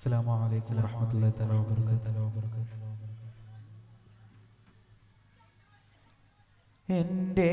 അസ്സാം വലൈക്കും വാഹമത്തല്ലാ തല എന്റെ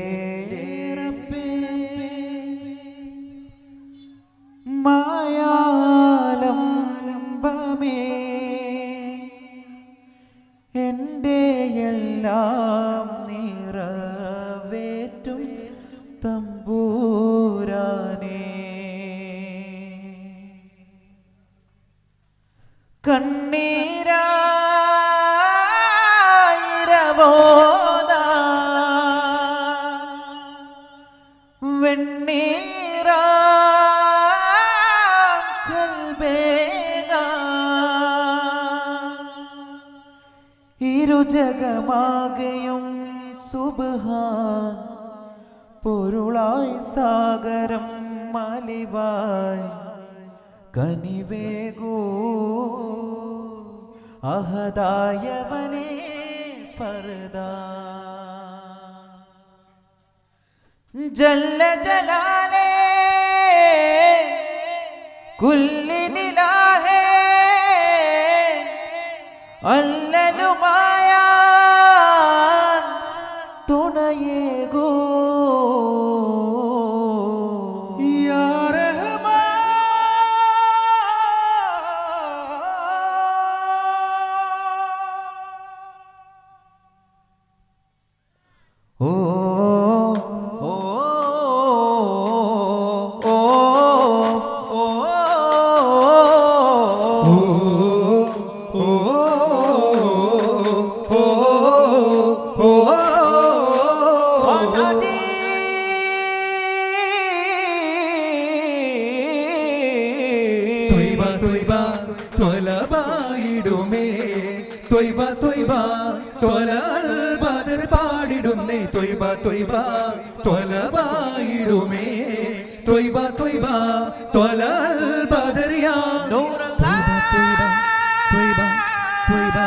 സുബഹാൻ. പൊരുളായി സാഗരം മലിവായി. കനിവേഗോ അഹദായവനെ ഫർദ. ജല്ല ജലാലേ. കുല്ലിനിലാഹേ. അല്ലലുമായ ത്വലബായിടുമേ തൊയ്ബ തൊയ്ബ തൊലൽ ബദറിയ നൂറല്ലാ. ത്വയ്ബ ത്വയ്ബ ത്വയ്ബ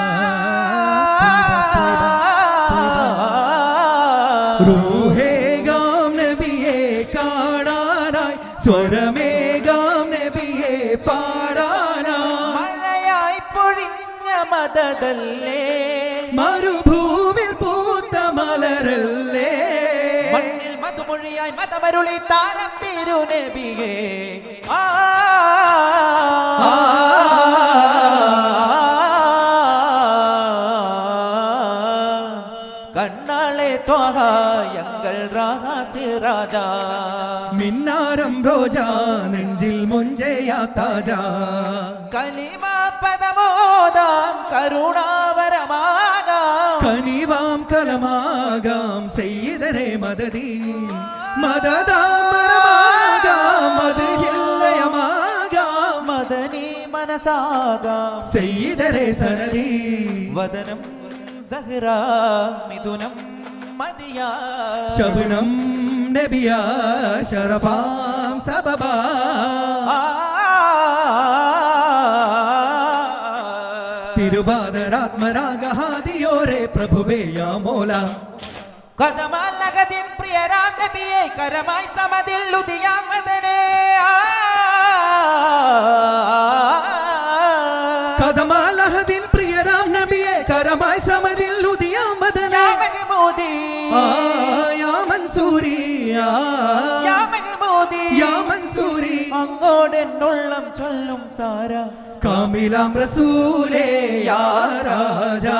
റൂഹേഗാം നബിയെ കാണാനായി സ്വരമേഗാം നബിയെ പാടാനായി. മഴയായി പൊഴിഞ്ഞ മദതല്ലേ മരുഭൂവിൽ പൂത്ത മലരല്ലേ? മധുമൊഴിയായി മതമരുളി താരം തിരുനബിയേ ആ. കണ്ണാളെ ത്വഹ എങ്കൾ രാഗാസി രാജാ. മിന്നാരം റോജാ നെഞ്ചിൽ മുഞ്ചയാ താജാ. കനിമ പദമോദാം കരുണാവരമാകാം. കനിവാം കലമാകാം മദനി മനസാകാം. സെയ്തരെ സനതി വദനം സഹ്റ മിഥുനം മദിയാ ശബനം നബിയ ശരഫാം സബബ. തിരുവാതരാത്മരാഗഹാദിയോരെ പ്രഭുവേ യാ മോല. കഥമാ നബിയെ കരമായി സമതിൽ ഉദിയാമതനെ കഥമാലഹദിൻ പ്രിയരാം നബിയെ കരമായി സമതിൽ ഉദിയാ മദന മഹമൂദി യാ മൻസൂരി യാ മഹമൂദി യാ മൻസൂരി. അങ്ങോടെന്നുള്ളം ചൊല്ലും സാര. കാമിലാം റസൂലേ യാ രാജാ.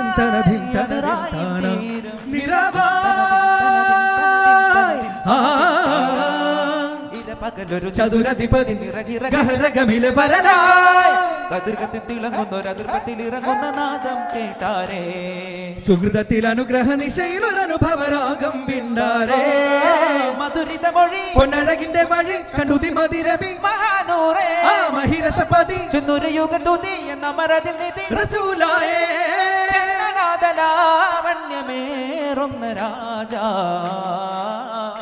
ഇരപകലൊരു ചതുരധിപതി നിറകിറ ഗഹരഗമിലെ തിളങ്ങുന്ന കതിർകത്തിൽ തിളങ്ങുന്നൊരതിർപ്പത്തിൽ ഇറങ്ങുന്ന നാദം കേട്ടാരേ. സുഹൃതത്തിൽ അനുഗ്രഹ നിശയിൽ ഒരു അനുഭവരാഗം പിണ്ടാരേ. മധുരിത മൊഴി. പൊന്നഴകിന്റെ വഴി കണ്ടുതി മതിരവി മഹാനൂറേ. ആ മഹിരസപതി. ചെന്നൊരു യുഗ തുതി എന്ന മരതിൽ നിധി. റസൂലായേ. ചെന്നനാദലാവണ്യമേ രാജാ രാജ.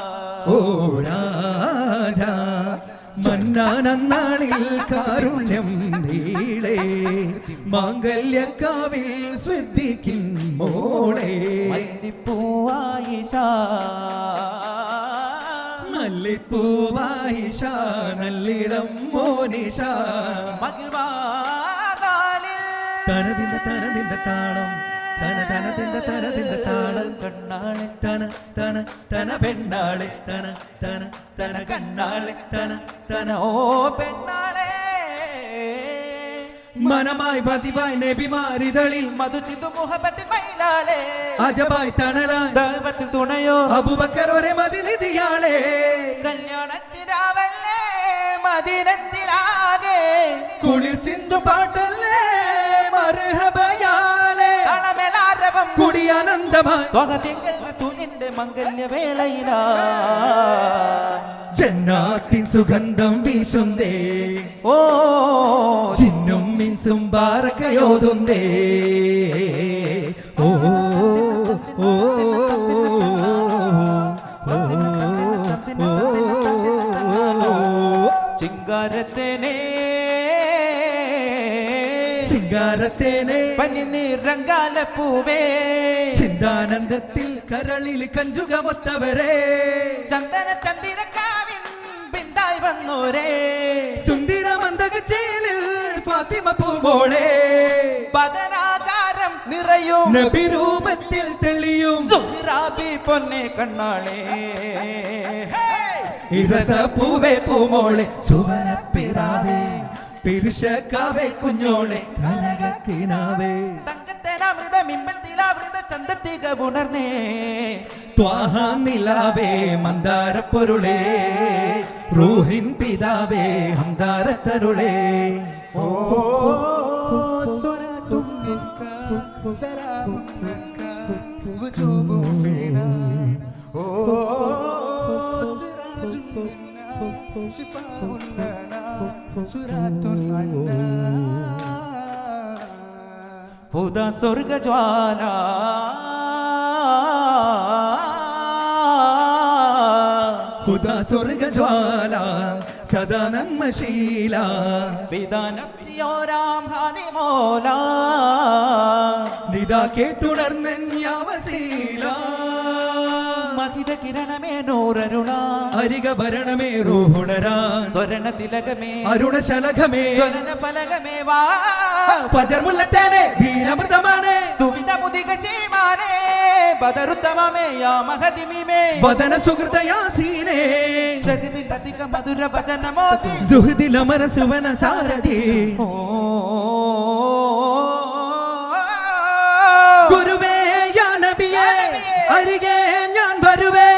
മന്നാനന്നാളിൽ കാരുണ്യം നീളേ മാംഗല്യക്കാവിൽ ശ്രദ്ധിക്കും മോളെ. മല്ലിപ്പൂവായിഷ. മല്ലിപ്പൂവായിഷ നല്ലിടം മോനിഷ. തനതിന്റെ തനതിന്റെ താളം തന തനതിന്റെ തനതിന്റെ താളം. കണ്ണാളെ. തന തന തന പെണ്ണാളെ. തന തന തന കണ്ണാളെ തന തന ഓ പെണ്ണാളെ. മനമായി പതിവായി നബിമാരിതളിൽ മധു ചിന്തു മുഹബത്തിൽ മയിലാളെ അജബായി തണലായി ദൈവത്തിൽ തുണയോ. അബുബക്കർ ഒരേ മതിനിധിയാളെ. കല്യാണത്തിനാവല്ലേ മദിനത്തിലാകെ. കുളിർ ചിന്തു പാട്ടല്ലേ. റസൂലിന്റെ മംഗല്യവേളയിലാ. ജന്നാത്തിൻ സുഗന്ധം വീശുന്നേ. ഓ. ചിന്നും മിൻസും ബാറക്കയോതുന്നേ ഓ ഓ. ചിങ്കാരത്തേനെ ശിങ്കാരത്തേനെ പനിനീറങ്കാല പൂവേ. ചിന്താനന്ദത്തിൽ കരളിൽ കഞ്ചുകമൊത്തവരെ. ചന്ദന ചന്ദിരക്കാവിൻ പിന്തായി വന്നോരേ. സുന്ദര മന്ദകച്ചേലിൽ ഫാത്തിമ പൂമോളെ. പതനാകാരം നിറയും. നബിരൂപത്തിൽ തെളിയും. സുഹ്റാബി പൊന്നെ കണ്ണാളേ. ഇരസ പൂവേ പൂമോളെ സുവനപ്പിറാവേ പിരുഷക്കാവേ കുഞ്ഞോളെ കനകക്കിനാവേ തങ്കത്തേനാമൃത മിമ്പത്തിലാവൃത ചന്തത്തിക ഉണർന്നേ ത്വാഹ നിലാവേ മന്ദാര പൊരുളേ റൂഹിൻ പിതാവേ ഹംദാരത്തരുളേ Oh, صلاة منك سلام منك وجوب فينا ഭൂത സ്വർഗജ്വാല. ഹുദാ സ്വർഗജ്വാല സദാ നന്മശീല. ഫിദാ നഫ്സിയോരാം ഹാനി മോല. നിതാ കേട്ടുണർന്നൻ യാവസീല മതിര കിരണമേ നൂറരുണ. അരിക ഭരണമേ റൂഹുണരാ സ്വരണ തിലകമേ അരുണശലഘമേ ജ്വലന ഫലകമേ വാ. ഫജർമുല്ലത്തേനെ ധീരമൃതമാണ് സുവിധ മുതിക ശീമാനേ ബദരുത്തമമേ യാ മഹദിമിമേ വദന സുഹൃതയാസീനേ അധിക മധുര വചനമോദി സുഹൃദിലമര സുവന സാരഥി ഓ ഗുരുവേ യാ നബിയേ. അരികെ ഞാൻ വരുവേ.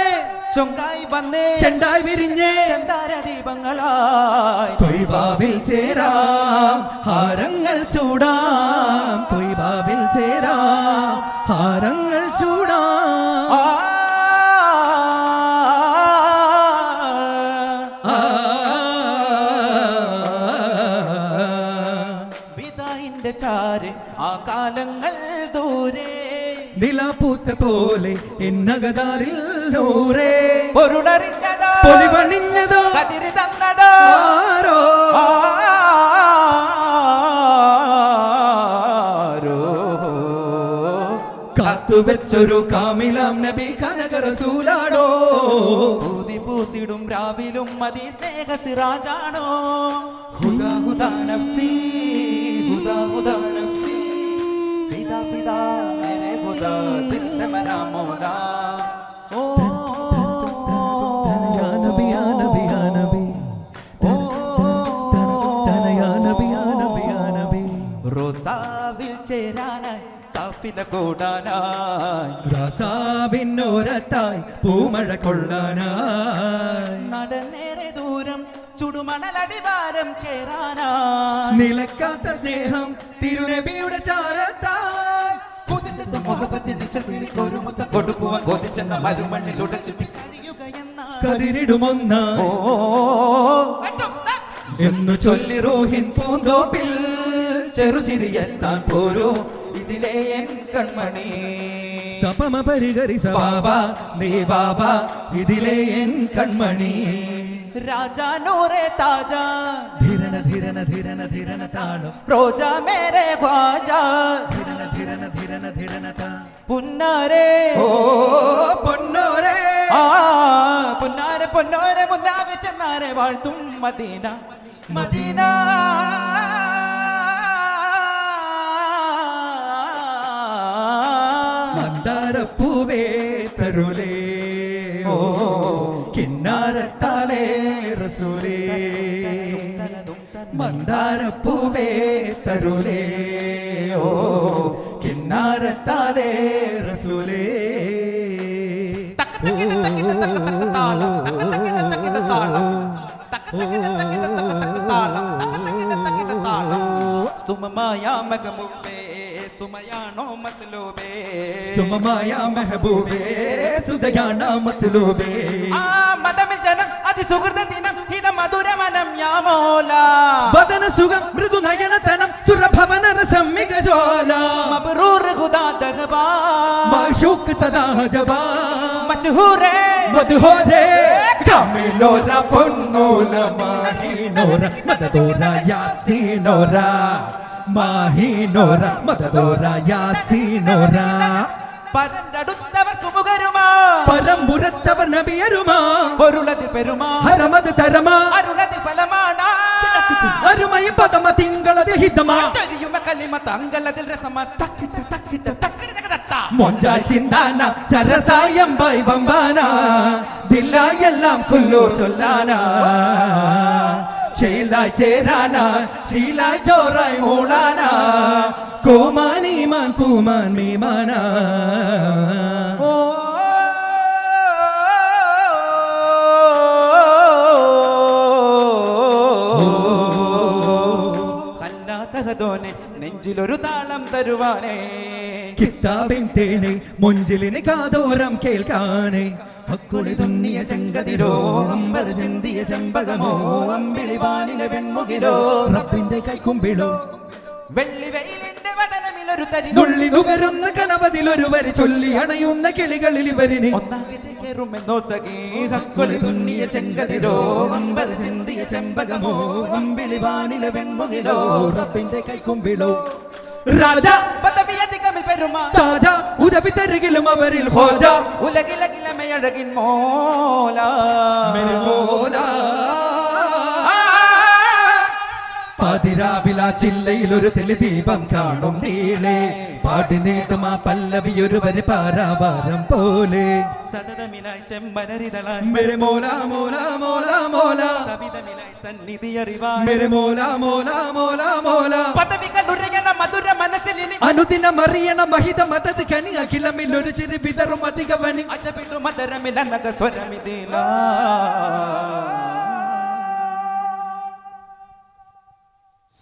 ചൊങ്കായി വന്നേ. ചെണ്ടായി വിരിഞ്ഞേ. ചെന്താര ദീപങ്ങളായി. തൊയ്ബാവിൽ ചേരാം. ഹാരങ്ങൾ ചൂടാം. തൊയ്ബാവിൽ ചേരാം. ഹാരങ്ങൾ ചൂടാം. വിതായിന്റെ ചാര് ആ കാലങ്ങൾ പോലെ എന്നകതാറിൽ നൂറേ. പൊരുളറിഞ്ഞതോ? പൊലിപണിഞ്ഞതോ? അതിരി തന്നതോ ആരോ? ആരോ? കാത്തുവെച്ചൊരു കാമിലാം നബി കനകറസൂലാണോ? പൂതി പൂത്തിടും രാവിലും മതി സ്നേഹ സിറാജാണോ ഹുദാ ഹുദാ നഫ്സി ഹുദാ ഹുദാ നഫ്സി. ഫിദാ ഫിദാ മേരെ ഹുദാ റോസാവിൽ ചേരാനായി കാഫില കൂടാനായി. റോസാവിനോരത്തായി പൂമഴ കൊള്ളാനായി. നടന്നേറെ ദൂരം ചുടുമണലടിവാരം കേറാനായി. നിലക്കാത്ത സ്നേഹം തിരുനബിയുടെ ചാരത്തായി. കൊതിച്ചെന്ന മുഖപത്തി ദിശ വിളിക്കൊരുമുത്ത കൊടുക്കുവാൻ കൊതിച്ചെന്ന മരുമണ്ണിൽ ചുറ്റി കഴിയുകയെന്ന കതിരിടുമൊന്ന ഓ എന്നു ചൊല്ലി റോഹിൻ പൂന്തോപ്പിൽ. ചെറുചിരിയെത്താൻ പോരൂ. ഇതിലെ എൻ കൺമണി. സപമ പരിഹരി സവാവ. നീ ബാബ ഇതിലെ എൻ കൺമണി. രാജാ നൂറെ താജ. ധിരന ധിരന ധിരന ധിരന താളം. റോജ മേരെ ഖ്വാജ. ധിരന ധിരന ധിരന ധിരന താ. പുന്നാരെ. ഓ പൊന്നോരേ. ആ പുന്നാരെ പൊന്നോരെ മുന്നാകെ ചെന്നാരെ വാഴ്ത്തും മദീന. മദീന. മന്ദാരപ്പൂവേ തരുലേ ഓ കിന്നാരത്താലേ റസൂലേ. മന്ദാരപ്പൂവേ തരുലേ ഓ കിന്നാരത്താലേ റസൂലേ. സുമമായ सुमया नो मतलोबे सुमया महबूबे सुदयाना मतलूबे మదమిల్ జనం అది సుహృద దినం హిత మధురమనం యామోలా వదన సుగం మృదు నయనతనం సురభవన రసం जोला मबरूर खुदा दगबा माशूक सदा जबा। मशहूर है। मधुहोरे कमिलोर नोरा मददोरा यासी नोरा മാഹിനോര മതദോര യാസീനോര. പരണ്ടടുത്തവർ സുമുഖരുമാ. പരമ്പുരത്തവർ നബിയരുമാ. പൊരുളതി പെരുമാ. ഹരമത് തരമാ. അരുളതി ഫലമാണ. അരുമൈ പദമ തിങ്കളതി ഹിതമാ. ചരിയുമ കലിമ തങ്കളതിൽ രസമ. തക്കിട്ട തക്കിട്ട തക്കിട. മൊഞ്ച ചിന്താന സരസായം വൈവമ്പാന. ദില്ലായെല്ലാം കുല്ലോ ചൊല്ലാന. ശീലായി ചേരാന ശീല ചോറായി മൂളാന കോമാനീമാൻ പൂമാൻ മീമാന ഓ കല്ലാത്തകതോനെ നെഞ്ചിലൊരു താളം തരുവാനേ. കിതാബിൻ തേനെ മുഞ്ചിലിന് കാതോരം കേൾക്കാനേ. അക്കുളി തുന്നിയ ചെങ്കതിരോ അമ്പർ ചിന്തിയ ചെമ്പകമോ അമ്പിളി വാനിലെ വെൺമുകിലോ റബ്ബിന്റെ കൈക്കുമ്പിളോ. വെള്ളി വെയിലിന്റെ വതനമിലൊരു തരി നുള്ളി നുകരുന്ന കനവതിലൊരുവര് ചൊല്ലി അണയുന്ന കിളികളിൽ ഇവരിന്. ഒന്നാകെ ചേരുമെന്നോ സഖീ ഹക്കൊളി തുന്നിയ ചെങ്കതിരോ അമ്പർ ചിന്തിയ ചെമ്പകമോ അമ്പിളി വാനിലെ വെൺമുകിലോ റബ്ബിന്റെ കൈക്കുമ്പിളോ. രാജ അധികമിൽ പെരുമാ താജ ഉദവി തരുകിലും അവരിൽ ഹോജ. ഉലകിലകിലമയഴകിൻ മോല മെരെ മോലാ. പാതിരാവില ചില്ലയിൽ ഒരു തെളിദീപം കാണും നീളെ. പാടി നേടും ആ പല്ലവി ഒരു വരി പാരാവാരം പോലെ. സതതമിനായി ചെമ്പനരിതളാൻ മെരെ മോല മോല മോല മോല. സവിതമിനായി സന്നിധി അറിവാൻ മെരെ മോല മോല മോല മോല. പദവികൾ ഉരയണ മധുര മനസ്സിലിനി അനുദിനം അറിയണ മഹിത മതത് കനി അഖിലമിൽ ഒരു ചിരി വിതറും അധികവനി. അജബിട്ടു മധുരമിലനക സ്വരമിതില.